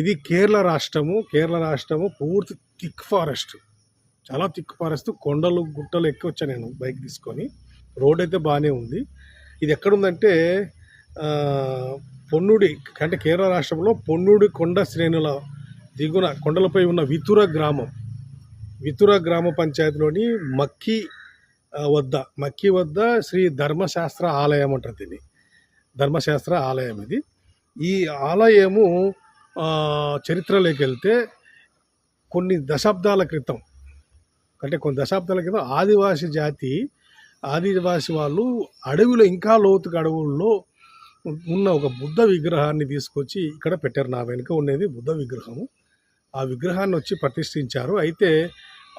ఇది కేరళ రాష్ట్రము కేరళ రాష్ట్రము పూర్తి థిక్ ఫారెస్ట్. చాలా థిక్ ఫారెస్ట్ కొండలు గుట్టలు ఎక్కి వచ్చాను నేను బైక్ తీసుకొని. రోడ్ అయితే బాగానే ఉంది. ఇది ఎక్కడుందంటే పొన్నుడి అంటే కేరళ రాష్ట్రంలో పొన్నుడి కొండ శ్రేణుల దిగున కొండలపై ఉన్న వితుర గ్రామం. వితుర గ్రామ పంచాయతీలోని మక్కి వద్ద మక్కి వద్ద శ్రీ ధర్మశాస్త్ర ఆలయం అంటారు దీన్ని. ధర్మశాస్త్ర ఆలయం ఇది. ఈ ఆలయము చరిత్రలోకి వెళ్తే కొన్ని దశాబ్దాల క్రితం అంటే కొన్ని దశాబ్దాల క్రితం ఆదివాసి జాతి ఆదివాసి వాళ్ళు అడవిలో ఇంకా లోతుగా అడవుల్లో ఉన్న ఒక బుద్ధ విగ్రహాన్ని తీసుకొచ్చి ఇక్కడ పెట్టారు. నా వెనుక ఉండేది బుద్ధ విగ్రహము. ఆ విగ్రహాన్ని వచ్చి ప్రతిష్ఠించారు. అయితే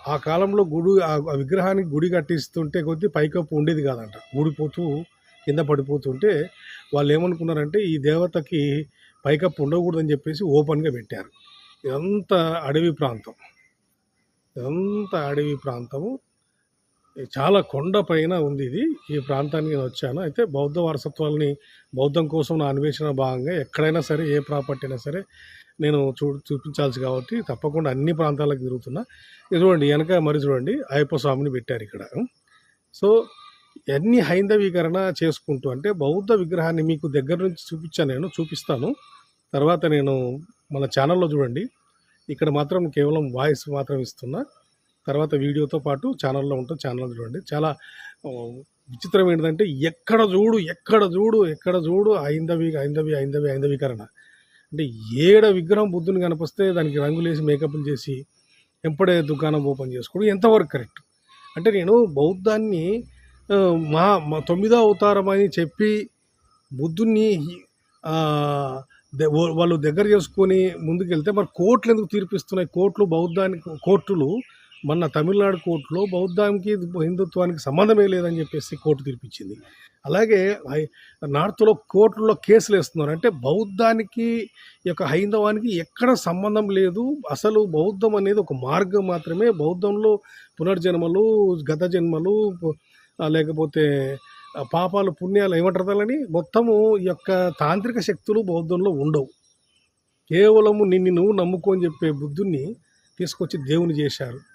ఆ కాలంలో గుడి ఆ విగ్రహానికి గుడి కట్టిస్తుంటే కొద్దీ పైకప్పు ఉండేది కాదంట. ఊడిపోతూ కింద పడిపోతుంటే వాళ్ళు ఏమనుకున్నారంటే ఈ దేవతకి పైకప్పు ఉండకూడదని చెప్పేసి ఓపెన్గా పెట్టారు. ఇదంతా అడవి ప్రాంతం. ఇదంతా అడవి ప్రాంతము. చాలా కొండ పైన ఉంది ఇది. ఈ ప్రాంతానికి నేను వచ్చాను. అయితే బౌద్ధ వారసత్వాలని బౌద్ధం కోసం నా అన్వేషణ భాగంగా ఎక్కడైనా సరే ఏ ప్రాపర్టీ అయినా సరే నేను చూ చూపించాల్సి కాబట్టి తప్పకుండా అన్ని ప్రాంతాలకు తిరుగుతున్నా. ఇది చూడండి వెనక మరి చూడండి అయ్యప్ప స్వామిని పెట్టారు ఇక్కడ. సో అన్ని హైందవీకరణ చేసుకుంటూ అంటే బౌద్ధ విగ్రహాన్ని మీకు దగ్గర నుంచి చూపించాను నేను చూపిస్తాను. తర్వాత నేను మన ఛానల్లో చూడండి. ఇక్కడ మాత్రం కేవలం వాయిస్ మాత్రం ఇస్తున్నా. తర్వాత వీడియోతో పాటు ఛానల్లో ఉంటుంది ఛానల్ చూడండి. చాలా విచిత్రం ఏంటంటే ఎక్కడ చూడు ఎక్కడ చూడు ఎక్కడ చూడు ఐందవి ఐందవి ఐందవి ఐందవీకరణ అంటే ఏడ విగ్రహం బుద్ధుని కనిపిస్తే దానికి రంగులేసి మేకప్లు చేసి ఎంపడే దుకాణం ఓపెన్ చేసుకోవడం ఎంతవరకు కరెక్ట్? అంటే నేను బౌద్ధాన్ని మా తొమ్మిదో అవతారం అని చెప్పి బుద్ధుని వాళ్ళు దగ్గర చేసుకొని ముందుకెళ్తే మరి కోర్టులు ఎందుకు తీర్పిస్తున్నాయి? కోర్టులు బౌద్ధానికి కోర్టులు మన తమిళనాడు కోర్టులో బౌద్ధానికి హిందుత్వానికి సంబంధమే లేదని చెప్పేసి కోర్టు తీర్పిచ్చింది. అలాగే నార్త్లో కోర్టులో కేసులు వేస్తున్నారు. అంటే బౌద్ధానికి యొక్క హైందవానికి ఎక్కడ సంబంధం లేదు. అసలు బౌద్ధం అనేది ఒక మార్గం మాత్రమే. బౌద్ధంలో పునర్జన్మలు గత జన్మలు లేకపోతే పాపాలు పుణ్యాలు ఏమంటారు మొత్తము ఈ యొక్క తాంత్రిక శక్తులు బౌద్ధంలో ఉండవు. కేవలము నిన్ను నువ్వు నమ్ముకొని చెప్పే బుద్ధుణ్ణి తీసుకొచ్చి దేవుని చేశారు.